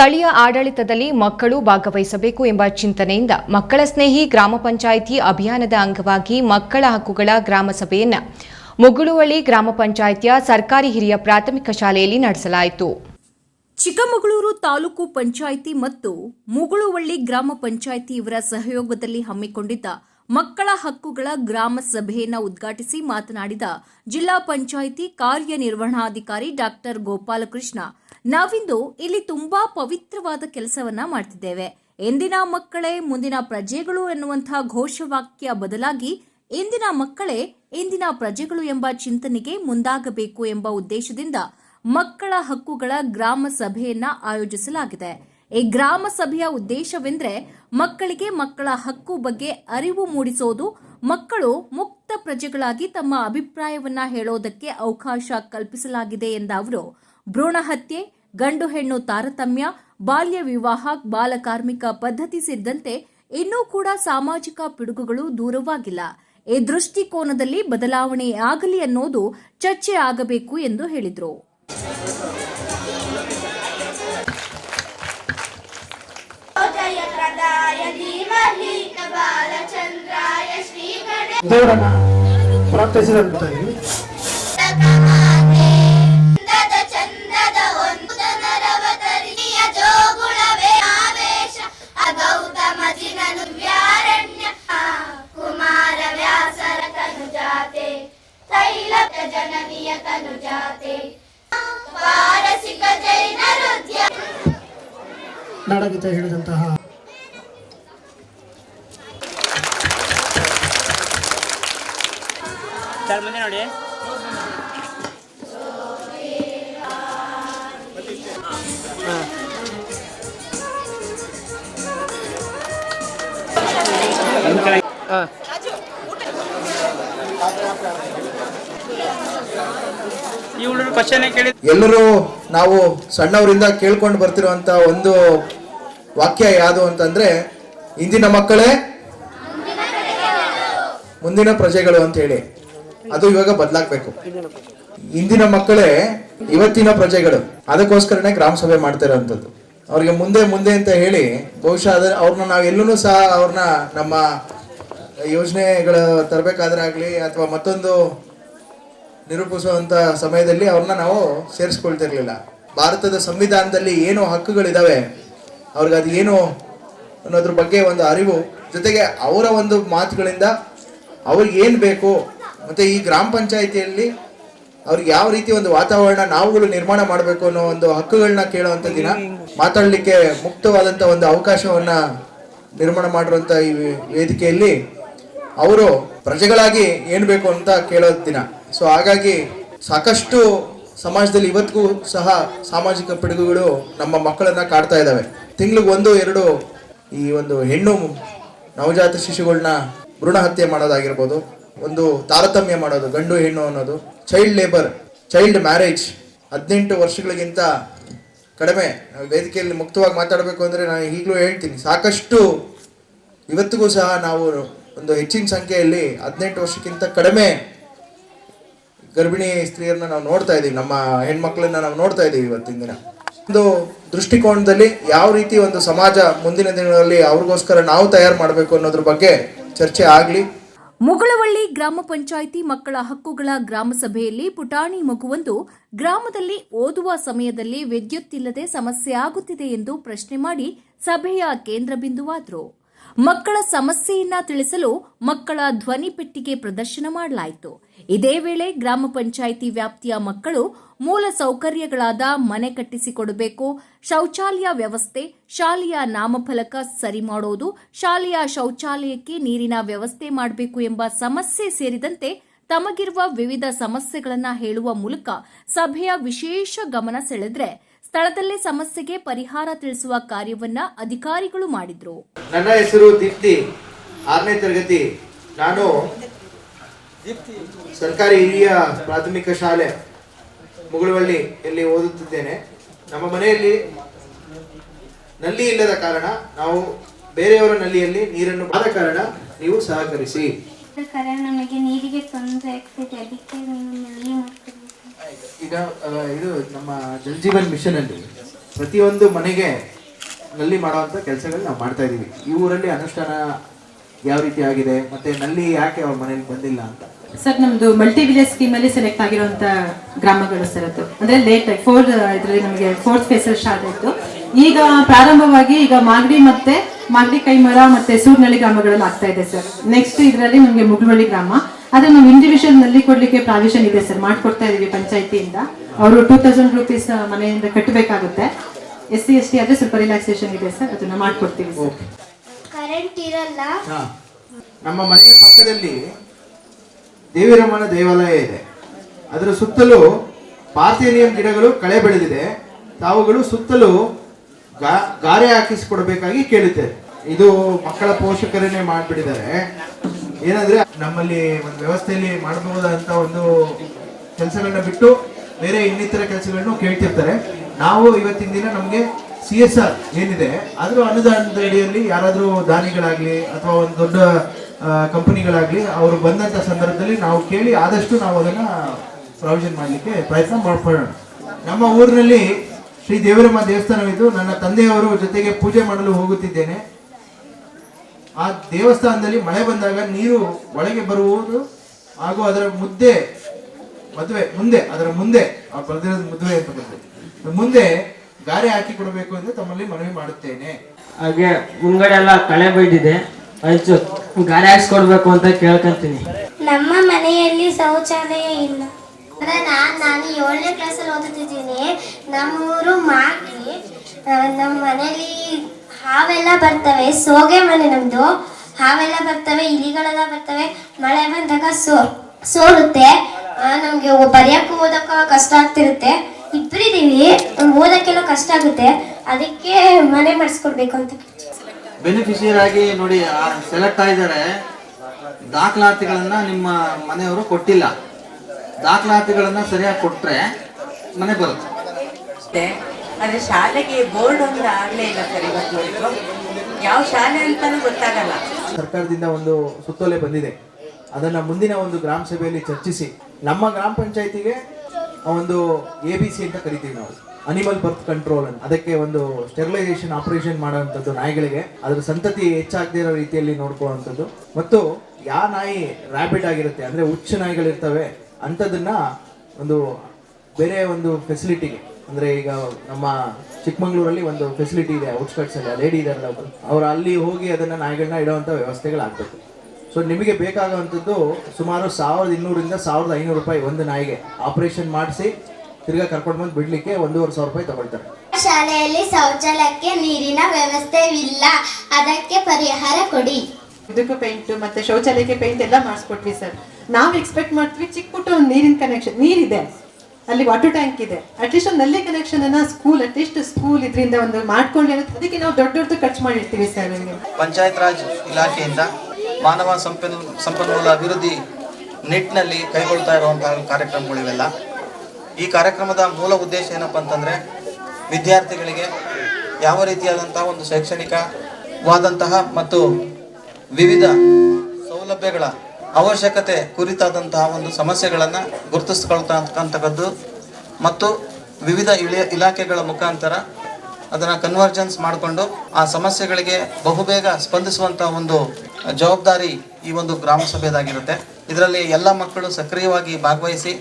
ಸ್ಥಳೀಯ ಆಡಳಿತದಲ್ಲಿ ಮಕ್ಕಳು ಭಾಗವಹಿಸಬೇಕು ಎಂಬ ಚಿಂತನೆಯಿಂದ ಮಕ್ಕಳ ಸ್ನೇಹಿ ಗ್ರಾಮ ಪಂಚಾಯಿತಿ ಅಭಿಯಾನದ ಅಂಗವಾಗಿ ಮಕ್ಕಳ ಹಕ್ಕುಗಳ ಗ್ರಾಮ ಸಭೆಯನ್ನು ಮುಗುಳುವಳ್ಳಿ ಗ್ರಾಮ ಪಂಚಾಯಿತಿಯ ಸರ್ಕಾರಿ ಹಿರಿಯ ಪ್ರಾಥಮಿಕ ಶಾಲೆಯಲ್ಲಿ ನಡೆಸಲಾಯಿತು. ಚಿಕ್ಕಮಗಳೂರು ತಾಲೂಕು ಪಂಚಾಯಿತಿ ಮತ್ತು ಮುಗುಳುವಳ್ಳಿ ಗ್ರಾಮ ಪಂಚಾಯಿತಿ ಇವರ ಸಹಯೋಗದಲ್ಲಿ ಹಮ್ಮಿಕೊಂಡಿದ್ದ ಮಕ್ಕಳ ಹಕ್ಕುಗಳ ಗ್ರಾಮ ಸಭೆಯನ್ನು ಉದ್ಘಾಟಿಸಿ ಮಾತನಾಡಿದ ಜಿಲ್ಲಾ ಪಂಚಾಯಿತಿ ಕಾರ್ಯನಿರ್ವಹಣಾಧಿಕಾರಿ ಡಾಕ್ಟರ್ ಗೋಪಾಲಕೃಷ್ಣ. ನಾವಿಂದು ಇಲ್ಲಿ ತುಂಬಾ ಪವಿತ್ರವಾದ ಕೆಲಸವನ್ನ ಮಾಡ್ತಿದ್ದೇವೆ. ಎಂದಿನ ಮಕ್ಕಳೇ, ಮುಂದಿನ ಪ್ರಜೆಗಳು ಎನ್ನುವಂತಹ ಘೋಷವಾಕ್ಯ ಬದಲಾಗಿ ಇಂದಿನ ಮಕ್ಕಳೇ ಇಂದಿನ ಪ್ರಜೆಗಳು ಎಂಬ ಚಿಂತನೆಗೆ ಮುಂದಾಗಬೇಕು ಎಂಬ ಉದ್ದೇಶದಿಂದ ಮಕ್ಕಳ ಹಕ್ಕುಗಳ ಗ್ರಾಮ ಸಭೆಯನ್ನ ಆಯೋಜಿಸಲಾಗಿದೆ. ಈ ಗ್ರಾಮ ಸಭೆಯ ಉದ್ದೇಶವೆಂದ್ರೆ ಮಕ್ಕಳಿಗೆ ಮಕ್ಕಳ ಹಕ್ಕು ಬಗ್ಗೆ ಅರಿವು ಮೂಡಿಸೋದು, ಮಕ್ಕಳು ಮುಕ್ತ ಪ್ರಜೆಗಳಾಗಿ ತಮ್ಮ ಅಭಿಪ್ರಾಯವನ್ನ ಹೇಳೋದಕ್ಕೆ ಅವಕಾಶ ಕಲ್ಪಿಸಲಾಗಿದೆ ಎಂದ ಅವರು. ಭ್ರೂಣ ಹತ್ಯೆ, ಗಂಡು ಹೆಣ್ಣು ತಾರತಮ್ಯ, ಬಾಲ್ಯ ವಿವಾಹ ಬಾಲಕಾರ್ಮಿಕ ಪದ್ಧತಿ ಸೇರಿದಂತೆ ಇನ್ನೂ ಕೂಡ ಸಾಮಾಜಿಕ ಪಿಡುಗುಗಳು ದೂರವಾಗಿಲ್ಲ. ಈ ದೃಷ್ಟಿಕೋನದಲ್ಲಿ ಬದಲಾವಣೆ ಆಗಲಿ ಅನ್ನೋದು ಚರ್ಚೆ ಆಗಬೇಕು ಎಂದು ಹೇಳಿದರು. ಪ್ರಾರ್ಥಿಸಿದಂತಾಗಿ ತೈಲಕ ಜನನಿಯ ತನುಜಾತೆ ಪಾರಸಿಕ ಜೈನರು ಧ್ಯ ನಾಡಗೀತೆ ಹೇಳಿದಂತಹ ಸರ್ ಮುಂದೆ ನೋಡಿ. ಈ ಎಲ್ಲರೂ ನಾವು ಸಣ್ಣವರಿಂದ ಕೇಳ್ಕೊಂಡು ಬರ್ತಿರುವಂತ ಒಂದು ವಾಕ್ಯ ಯಾವುದು ಅಂತಂದ್ರೆ, ಇಂದಿನ ಮಕ್ಕಳೇ ಮುಂದಿನ ಪ್ರಜೆಗಳು ಅಂತ ಹೇಳಿ. ಅದು ಇವಾಗ ಬದಲಾಗ್ಬೇಕು. ಇಂದಿನ ಮಕ್ಕಳೇ ಇವತ್ತಿನ ಪ್ರಜೆಗಳು. ಅದಕ್ಕೋಸ್ಕರನೇ ಗ್ರಾಮ ಸಭೆ ಮಾಡ್ತಾ ಅವ್ರಿಗೆ ಮುಂದೆ ಮುಂದೆ ಅಂತ ಹೇಳಿ, ಬಹುಶಃ ಅದ ಅವ್ರನ್ನ ನಾವು ಸಹ ಅವ್ರನ್ನ ನಮ್ಮ ಯೋಜನೆಗಳ ತರಬೇಕಾದ್ರೆ ಅಥವಾ ಮತ್ತೊಂದು ನಿರೂಪಿಸುವಂತ ಸಮಯದಲ್ಲಿ ಅವ್ರನ್ನ ನಾವು ಸೇರಿಸ್ಕೊಳ್ತಿರ್ಲಿಲ್ಲ. ಭಾರತದ ಸಂವಿಧಾನದಲ್ಲಿ ಏನು ಹಕ್ಕುಗಳಿದ್ದಾವೆ ಅವ್ರಿಗೆ ಅದು ಏನು ಅನ್ನೋದ್ರ ಬಗ್ಗೆ ಒಂದು ಅರಿವು, ಜೊತೆಗೆ ಅವರ ಒಂದು ಮಾತುಗಳಿಂದ ಅವ್ರಿಗೆ ಏನು ಬೇಕು, ಮತ್ತೆ ಈ ಗ್ರಾಮ ಪಂಚಾಯಿತಿಯಲ್ಲಿ ಅವ್ರಿಗೆ ಯಾವ ರೀತಿ ಒಂದು ವಾತಾವರಣ ನಾವುಗಳು ನಿರ್ಮಾಣ ಮಾಡಬೇಕು ಅನ್ನೋ ಒಂದು ಹಕ್ಕುಗಳನ್ನ ಕೇಳುವಂತ ದಿನ ಮಾತಾಡಲಿಕ್ಕೆ ಮುಕ್ತವಾದಂತ ಒಂದು ಅವಕಾಶವನ್ನ ನಿರ್ಮಾಣ ಮಾಡಿರುವಂತ ಈ ವೇದಿಕೆಯಲ್ಲಿ ಅವರು ಪ್ರಜೆಗಳಾಗಿ ಏನು ಬೇಕು ಅಂತ ಕೇಳೋ ದಿನ. ಸೊ ಹಾಗಾಗಿ ಸಾಕಷ್ಟು ಸಮಾಜದಲ್ಲಿ ಇವತ್ತಿಗೂ ಸಹ ಸಾಮಾಜಿಕ ಪಿಡುಗುಗಳು ನಮ್ಮ ಮಕ್ಕಳನ್ನ ಕಾಡ್ತಾ ಇದ್ದಾವೆ ತಿಂಗ್ಳಿಗೆ ಒಂದು, ಎರಡು ಈ ಒಂದು ಹೆಣ್ಣು ನವಜಾತ ಶಿಶುಗಳನ್ನ ಭ್ರೂಣ ಹತ್ಯೆ ಮಾಡೋದಾಗಿರ್ಬೋದು, ಒಂದು ತಾರತಮ್ಯ ಮಾಡೋದು, ಗಂಡು ಹೆಣ್ಣು ಅನ್ನೋದು ಚೈಲ್ಡ್ ಲೇಬರ್ ಚೈಲ್ಡ್ ಮ್ಯಾರೇಜ್ ಹದಿನೆಂಟು ವರ್ಷಗಳಿಗಿಂತ ಕಡಿಮೆ. ವೇದಿಕೆಯಲ್ಲಿ ಮುಕ್ತವಾಗಿ ಮಾತಾಡಬೇಕು ಅಂದರೆ ನಾನು ಈಗಲೂ ಹೇಳ್ತೀನಿ, ಸಾಕಷ್ಟು ಇವತ್ತಿಗೂ ಸಹ ನಾವು ಒಂದು ಹೆಚ್ಚಿನ ಸಂಖ್ಯೆಯಲ್ಲಿ ಹದಿನೆಂಟು ವರ್ಷಕ್ಕಿಂತ ಕಡಿಮೆ ಗರ್ಭಿಣಿ ಸ್ತ್ರೀಯರನ್ನ ನಾವು ನೋಡ್ತಾ ಇದ್ದೀವಿ ನಮ್ಮ ಹೆಣ್ಮಕ್ಳನ್ನ ನಾವು ನೋಡ್ತಾ ಇದ್ದೀವಿ ಇವತ್ತಿನ ದಿನ. ಒಂದು ದೃಷ್ಟಿಕೋನದಲ್ಲಿ ಯಾವ ರೀತಿ ಒಂದು ಸಮಾಜ ಮುಂದಿನ ದಿನಗಳಲ್ಲಿ ಅವ್ರಿಗೋಸ್ಕರ ನಾವು ತಯಾರು ಮಾಡಬೇಕು ಅನ್ನೋದ್ರ ಬಗ್ಗೆ ಚರ್ಚೆ ಆಗಲಿ. ಮುಗಳವಳ್ಳಿ ಗ್ರಾಮ ಪಂಚಾಯಿತಿ ಮಕ್ಕಳ ಹಕ್ಕುಗಳ ಗ್ರಾಮ ಸಭೆಯಲ್ಲಿ ಪುಟಾಣಿ ಮಗುವೊಂದು ಗ್ರಾಮದಲ್ಲಿ ಓದುವ ಸಮಯದಲ್ಲಿ ವಿದ್ಯುತ್ ಇಲ್ಲದೆ ಸಮಸ್ಯೆ ಆಗುತ್ತಿದೆ ಎಂದು ಪ್ರಶ್ನೆ ಮಾಡಿ ಸಭೆಯ ಕೇಂದ್ರ ಬಿಂದುವಾದರು. ಮಕ್ಕಳ ಸಮಸ್ಯೆಯನ್ನ ತಿಳಿಸಲು ಮಕ್ಕಳ ಧ್ವನಿ ಪೆಟ್ಟಿಗೆ ಪ್ರದರ್ಶನ ಮಾಡಲಾಯಿತು. ಇದೇ ವೇಳೆ ಗ್ರಾಮ ಪಂಚಾಯಿತಿ ವ್ಯಾಪ್ತಿಯ ಮಕ್ಕಳು ಮೂಲ ಸೌಕರ್ಯಗಳಾದ ಮನೆ ಕಟ್ಟಿಸಿಕೊಡಬೇಕು, ಶೌಚಾಲಯ ವ್ಯವಸ್ಥೆ, ಶಾಲೆಯ ನಾಮಫಲಕ ಸರಿ ಮಾಡೋದು, ಶಾಲೆಯ ಶೌಚಾಲಯಕ್ಕೆ ನೀರಿನ ವ್ಯವಸ್ಥೆ ಮಾಡಬೇಕು ಎಂಬ ಸಮಸ್ಯೆ ಸೇರಿದಂತೆ ತಮಗಿರುವ ವಿವಿಧ ಸಮಸ್ಯೆಗಳನ್ನು ಹೇಳುವ ಮೂಲಕ ಸಭೆಯ ವಿಶೇಷ ಗಮನ ಸೆಳೆದ್ರೆ ಸ್ಥಳದಲ್ಲೇ ಸಮಸ್ಯೆಗೆ ಪರಿಹಾರ ತಿಳಿಸುವ ಕಾರ್ಯವನ್ನ ಅಧಿಕಾರಿಗಳು ಮಾಡಿದ್ರು. ನನ್ನ ಹೆಸರು ದೀಪ್ತಿ. ಆರನೇ ತರಗತಿ. ನಾನು ಸರ್ಕಾರಿ ಹಿರಿಯ ಪ್ರಾಥಮಿಕ ಶಾಲೆ ಮುಗುಳುವಳ್ಳಿಯಲ್ಲಿ ಓದುತ್ತಿದ್ದೇನೆ. ನಮ್ಮ ಮನೆಯಲ್ಲಿ ನಲ್ಲಿ ಇಲ್ಲದ ಕಾರಣ ನಾವು ಬೇರೆಯವರ ನಲ್ಲಿಯಲ್ಲಿ ನೀರನ್ನು ಆದ ಕಾರಣ ನೀವು ಸಹಕರಿಸಿ. ನಮಗೆ ನೀರಿಗೆ ತೊಂದರೆ ಆಗ್ತಿದೆ. ಅದಕ್ಕೆ ನೀವು ನಲ್ಲಿ ಈಗ ಇದು ನಮ್ಮ ಜಲ್ ಜೀವನ್ ಮಿಷನ್ ಅಲ್ಲಿ ಪ್ರತಿಯೊಂದು ಮನೆಗೆ ನಲ್ಲಿ ಮಾಡುವಂಥ ಕೆಲಸಗಳು ನಾವು ಮಾಡ್ತಾ ಇದ್ದೀವಿ ಈ ಊರಲ್ಲಿ ಅನುಷ್ಠಾನ ಯಾವ ರೀತಿ ಆಗಿದೆ, ಮತ್ತೆ ನಲ್ಲಿ ಯಾಕೆ ಅವ್ರ ಮನೇಲಿ ಬಂದಿಲ್ಲ ಅಂತ? ಸರ್, ನಮ್ದು ಮಲ್ಟಿ ವಿಲೇಜ್ ಸ್ಕೀಮ್ ಅಲ್ಲಿ ಸೆಲೆಕ್ಟ್ ಆಗಿರುವಂತ ಗ್ರಾಮಗಳು ಸರ್ ಅದು. ಅಂದ್ರೆ ಲೇಟ್ ಆಗಿ ಫೋರ್ ಇದರಲ್ಲಿ ನಮಗೆ ಫೋರ್ತ್ ಫೇಸ್ ಸ್ಟಾರ್ಟ್ ಆಯ್ತು. ಈಗ ಪ್ರಾರಂಭವಾಗಿ ಈಗ ಮಾಗಡಿ ಮತ್ತೆ ಮರ ಮತ್ತೆ ಸೂರ್ನಳ್ಳಿ ಗ್ರಾಮಗಳಲ್ಲಿ ಆಗ್ತಾ ಇದೆ ಸರ್ ನೆಕ್ಸ್ಟ್ ಇದರಲ್ಲಿ ನಮಗೆ ಮುಗುಳ್ವಳ್ಳಿ ಗ್ರಾಮ. ಅದೇ ನಾವು ಇಂಡಿವಿಜುವಲ್ನಲ್ಲಿ ಕೊಡ್ಲಿಕ್ಕೆ ಪ್ರಾವಿಷನ್ ಇದೆ ಸರ್ ಮಾಡ್ಕೊಡ್ತಾ ಇದೀವಿ ಪಂಚಾಯತಿಯಿಂದ. ಅವರು ಟೂ ತೌಸಂಡ್ ರುಪೀಸ್ ಮನೆಯಿಂದ ಕಟ್ಟಬೇಕಾಗುತ್ತೆ. ಎಸ್ ಸಿ ಎಸ್ ಟಿ ಆದ್ರೆ ಸ್ವಲ್ಪ ರಿಲ್ಯಾಕ್ಸೇಷನ್ ಇದೆ ಸರ್ ಅದನ್ನ ಮಾಡ್ಕೊಡ್ತೀವಿ ಸರ್ ಕರೆಂಟ್ ಇರಲ್ಲ. ನಮ್ಮ ಮನೆಯ ಪಕ್ಕದಲ್ಲಿ ದೇವಿರಮ್ಮನ ದೇವಾಲಯ ಇದೆ. ಅದರ ಸುತ್ತಲೂ ಪಾರ್ಥೇನಿಯಂ ಗಿಡಗಳು ಕಳೆ ಬೆಳೆದಿದೆ. ತಾವುಗಳು ಸುತ್ತಲೂ ಗಾರೆ ಹಾಕಿಸ್ಕೊಡ್ಬೇಕಾಗಿ ಕೇಳುತ್ತೇವೆ ಇದು ಮಕ್ಕಳ ಪೋಷಕರನ್ನೇ ಮಾಡಿಬಿಟ್ಟಿದ್ದಾರೆ. ಏನಂದ್ರೆ ನಮ್ಮಲ್ಲಿ ಒಂದು ವ್ಯವಸ್ಥೆಯಲ್ಲಿ ಮಾಡಬಹುದಂತ ಒಂದು ಕೆಲಸಗಳನ್ನ ಬಿಟ್ಟು ಬೇರೆ ಇನ್ನಿತರ ಕೆಲಸಗಳನ್ನು ಕೇಳ್ತಿರ್ತಾರೆ. ನಾವು ಇವತ್ತಿನ ದಿನ ನಮಗೆ ಸಿ ಎಸ್ ಆರ್ ಏನಿದೆ, ಆದರೂ ಅನುದಾನದ ಅಡಿಯಲ್ಲಿ ಯಾರಾದರೂ ದಾನಿಗಳಾಗ್ಲಿ ಅಥವಾ ಒಂದು ದೊಡ್ಡ ಕಂಪನಿಗಳಾಗ್ಲಿ ಅವರು ಬಂದಂತ ಸಂದರ್ಭದಲ್ಲಿ ನಾವು ಕೇಳಿ ಆದಷ್ಟು ನಾವು ಅದನ್ನ ಪ್ರಾವಿಷನ್ ಮಾಡಲಿಕ್ಕೆ ಪ್ರಯತ್ನ ಮಾಡ್ಕೊಳ್ಳೋಣ. ನಮ್ಮ ಊರಿನಲ್ಲಿ ಶ್ರೀ ದೇವರಮ್ಮ ದೇವಸ್ಥಾನವಿದ್ದು ನನ್ನ ತಂದೆಯವರು ಜೊತೆಗೆ ಪೂಜೆ ಮಾಡಲು ಹೋಗುತ್ತಿದ್ದೇನೆ. ಆ ದೇವಸ್ಥಾನದಲ್ಲಿ ಮಳೆ ಬಂದಾಗ ನೀರು ಒಳಗೆ ಬರುವುದು ಹಾಗೂ ಅದರ ಮುದ್ದೆ ಮದುವೆ ಮುಂದೆ ಅದರ ಮುಂದೆ ಆ ಬರೆದಿರೋದು ಮದುವೆ ಅಂತ ಬರ್ತದೆ. ಮುಂದೆ ಗಾರೆ ಹಾಕಿ ಕೊಡಬೇಕು ಎಂದು ತಮ್ಮಲ್ಲಿ ಮನವಿ ಮಾಡುತ್ತೇನೆ. ಹಾಗೆ ಮುಂಗಡೆ ಎಲ್ಲ ಕಳೆ ಬೈದಿದೆ. ಗಾರೆ ಹಾಕಿಸ್ಕೊಡ್ಬೇಕು ಅಂತ ಕೇಳ್ಕೊಂತೀನಿ. ನಮ್ಮ ಮನೆಯಲ್ಲಿ ಶೌಚಾಲಯ ಇಲ್ಲ. ನಾನು ನಾನು ಏಳನೇ ಕ್ಲಾಸಲ್ಲಿ ಓದುತ್ತಿದ್ದೀನಿ ನಮ್ಮೂರು ಮಾಗಿ ನಮ್ಮ ಮನೇಲಿ ಹಾವೆಲ್ಲ ಬರ್ತವೆ, ಸೋಗೆ ಮನೆ ನಮ್ಮದು ಹಾವೆಲ್ಲ ಬರ್ತವೆ, ಇಲಿಗಳೆಲ್ಲ ಬರ್ತವೆ. ಮಳೆ ಬಂದಾಗ ಸೋ, ಸೋರುತ್ತೆ. ನಮಗೆ ಬರೆಯೋಕ್ಕೂ ಓದೋಕ್ಕೂ ಕಷ್ಟ ಆಗ್ತಿರುತ್ತೆ. ಇಬ್ಬರಿದ್ದೀವಿ ಓದೋಕ್ಕೆಲ್ಲ ಕಷ್ಟ ಆಗುತ್ತೆ. ಅದಕ್ಕೆ ಮನೆ ಮಾಡಿಸ್ಕೊಡ್ಬೇಕು ಅಂತ ಬೆನಿಫಿಷಿಯರ್ ಆಗಿ ನೋಡಿ ಸೆಲೆಕ್ಟ್ ಆಗಿದ್ದಾರೆ, ದಾಖಲಾತಿಗಳನ್ನ ನಿಮ್ಮ ಮನೆಯವರು ಕೊಟ್ಟಿಲ್ಲ. ದಾಖಲಾತಿಗಳನ್ನ ಸರಿಯಾಗಿ ಕೊಟ್ರೆ ಮನೆ ಬರುತ್ತೆ. ಆದ್ರೆ ಶಾಲೆಗೆ ಬೋರ್ಡ್ ಒಂದು ಆಗ್ಲೇ ಇಲ್ಲ ಸರ್ ಯಾವ ಶಾಲೆ ಅಂತಾನೂ ಗೊತ್ತಾಗಲ್ಲ. ಸರ್ಕಾರದಿಂದ ಒಂದು ಸುತ್ತೋಲೆ ಬಂದಿದೆ. ಅದನ್ನ ಮುಂದಿನ ಒಂದು ಗ್ರಾಮ ಸಭೆಯಲ್ಲಿ ಚರ್ಚಿಸಿ ನಮ್ಮ ಗ್ರಾಮ ಪಂಚಾಯತಿಗೆ ಒಂದು ಎ ಬಿ ಸಿ ಅಂತ ಕರಿತೀವಿ ನಾವು. ಅನಿಮಲ್ ಬರ್ತ್ ಕಂಟ್ರೋಲ್ ಅಂತ. ಅದಕ್ಕೆ ಒಂದು ಸ್ಟೆರಿಲೈಸೇಷನ್ ಆಪರೇಷನ್ ಮಾಡುವಂಥದ್ದು ನಾಯಿಗಳಿಗೆ. ಅದರ ಸಂತತಿ ಹೆಚ್ಚಾಗದೇ ಇರೋ ರೀತಿಯಲ್ಲಿ ನೋಡ್ಕೊಳ್ಳುವಂಥದ್ದು. ಮತ್ತು ಯಾವ ನಾಯಿ ರ್ಯಾಬಿಟ್ ಆಗಿರುತ್ತೆ ಅಂದರೆ ಹುಚ್ಚು ನಾಯಿಗಳಿರ್ತವೆ ಅಂಥದ್ದನ್ನ ಒಂದು ಬೇರೆ ಒಂದು ಫೆಸಿಲಿಟಿಗೆ ಅಂದ್ರೆ ಈಗ ನಮ್ಮ ಚಿಕ್ಕಮಂಗ್ಳೂರಲ್ಲಿ ಒಂದು ಫೆಸಿಲಿಟಿ ಇದೆ ಔಟ್ಸ್ಕಟ್ಸ್ ಅಲ್ಲಿ. ಲೇಡಿ ಇದಾರಲ್ಲ ಒಬ್ಬರು ಅವ್ರು ಅಲ್ಲಿ ಹೋಗಿ ಅದನ್ನ ನಾಯಿಗಳನ್ನ ಇಡೋವಂಥ ವ್ಯವಸ್ಥೆಗಳಾಗಬೇಕು. ಸೊ ನಿಮಗೆ ಬೇಕಾಗುವಂಥದ್ದು ಸುಮಾರು ಸಾವಿರದ ಇನ್ನೂರಿಂದ ಸಾವಿರದ ಐನೂರು ರೂಪಾಯಿ ಒಂದು ನಾಯಿಗೆ ಆಪರೇಷನ್ ಮಾಡಿಸಿ ತಿರ್ಗಾ ಕರ್ಕೊಂಡು ಬಂದು ಬಿಡ್ಲಿಕ್ಕೆ ಒಂದೂವರೆ ಸಾವಿರ ರೂಪಾಯಿ ತಗೊಳ್ತಾರೆ. ಶಾಲೆಯಲ್ಲಿ ಶೌಚಾಲಯಕ್ಕೆ ನೀರಿನ ವ್ಯವಸ್ಥೆವಿಲ್ಲ. ಅದಕ್ಕೆ ಪರಿಹಾರ ಕೊಡಿ. ಇದಕ್ಕೂ ಪೇಂಟ್ ಮತ್ತೆ ಶೌಚಾಲಯಕ್ಕೆ ಪೇಂಟ್ ಎಲ್ಲ ಮಾಡಿಸ್ಕೊಟ್ವಿ ಸರ್. ನಾವು ಎಕ್ಸ್ಪೆಕ್ಟ್ ಮಾಡ್ತೀವಿ ಚಿಕ್ಕ ಪುಟ್ಟ ಒಂದು ನೀರಿನ ಕನೆಕ್ಷನ್ ನೀರಿದೆ. ಅಲ್ಲಿ ವಾಟರ್ ಟ್ಯಾಂಕ್ ಇದೆ. ಅಟ್ಲೀಸ್ಟ್ ಒಂದು ನಲ್ಲಿ ಕನೆಕ್ಷನ್ ಅನ್ನ ಸ್ಕೂಲ್ ಅಟ್ಲೀಸ್ಟ್ ಸ್ಕೂಲ್ ಇದರಿಂದ ಒಂದು ಮಾಡ್ಕೊಂಡು ಅದಕ್ಕೆ ನಾವು ದೊಡ್ಡ ದೊಡ್ಡ ಖರ್ಚು ಮಾಡಿರ್ತೀವಿ ಸರ್ ಪಂಚಾಯತ್ ರಾಜ್ ಇಲಾಖೆಯಿಂದ ಮಾನವ ಸಂಪನ್, ಸಂಪನ್ಮೂಲ ಅಭಿವೃದ್ಧಿ ನಿಟ್ಟಿನಲ್ಲಿ ಕೈಗೊಳ್ತಾ ಇರುವಂತಹ ಕಾರ್ಯಕ್ರಮಗಳಿವೆಲ್ಲ ಈ ಕಾರ್ಯಕ್ರಮದ ಮೂಲ ಉದ್ದೇಶ ಏನಪ್ಪ ಅಂತಂದ್ರೆ ವಿದ್ಯಾರ್ಥಿಗಳಿಗೆ ಯಾವ ರೀತಿಯಾದಂತಹ ಒಂದು ಶೈಕ್ಷಣಿಕವಾದಂತಹ ಮತ್ತು ವಿವಿಧ ಸೌಲಭ್ಯಗಳ ಅವಶ್ಯಕತೆ ಕುರಿತಾದಂತಹ ಒಂದು ಸಮಸ್ಯೆಗಳನ್ನು ಗುರುತಿಸ್ಕೊಳ್ತಕ್ಕಂಥದ್ದು ಮತ್ತು ವಿವಿಧ ಇಳಿಯ ಇಲಾಖೆಗಳ ಮುಖಾಂತರ ಅದನ್ನು ಕನ್ವರ್ಜೆನ್ಸ್ ಮಾಡಿಕೊಂಡು ಆ ಸಮಸ್ಯೆಗಳಿಗೆ ಬಹುಬೇಗ ಸ್ಪಂದಿಸುವಂಥ ಒಂದು ಜವಾಬ್ದಾರಿ ಈ ಒಂದು ಗ್ರಾಮ ಸಭೆದಾಗಿರುತ್ತೆ ಇದರಲ್ಲಿ ಎಲ್ಲ ಮಕ್ಕಳು ಸಕ್ರಿಯವಾಗಿ ಭಾಗವಹಿಸಿ